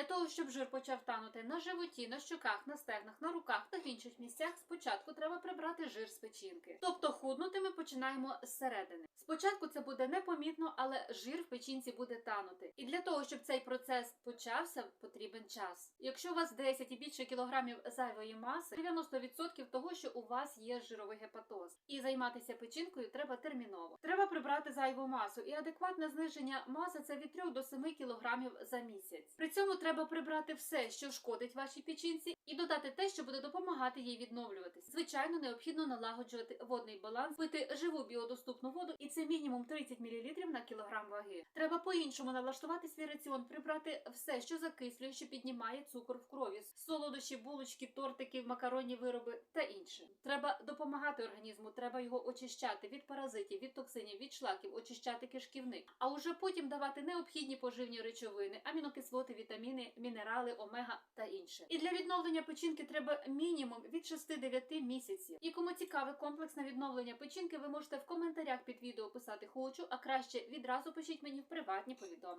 Для того, щоб жир почав танути на животі, на щоках, на стегнах, на руках та в інших місцях, спочатку треба прибрати жир з печінки. Тобто худнути ми починаємо зсередини. Спочатку це буде непомітно, але жир в печінці буде танути. І для того, щоб цей процес почався, потрібен час. Якщо у вас 10 і більше кілограмів зайвої маси, 90% того, що у вас є жировий гепатоз. І займатися печінкою треба терміново. Треба прибрати зайву масу, і адекватне зниження маси це від 3 до 7 кілограмів за місяць. При цьому треба прибрати все, що шкодить вашій печінці, і додати те, що буде допомагати їй відновлюватись. Звичайно, необхідно налагоджувати водний баланс, пити живу біодоступну воду, це мінімум 30 мл на кілограм ваги. Треба по-іншому налаштувати свій раціон, прибрати все, що закислює, що піднімає цукор в крові, солодощі, булочки, тортики, макаронні вироби та інше. Треба допомагати організму, треба його очищати від паразитів, від токсинів, від шлаків, очищати кишківник, а уже потім давати необхідні поживні речовини, амінокислоти, вітаміни, мінерали, омега та інше. І для відновлення печінки треба мінімум від 6-9 місяців. І кому цікаве комплексне відновлення печінки, ви можете в коментарях під відео писати хочу, а краще відразу пишіть мені в приватні повідомлення.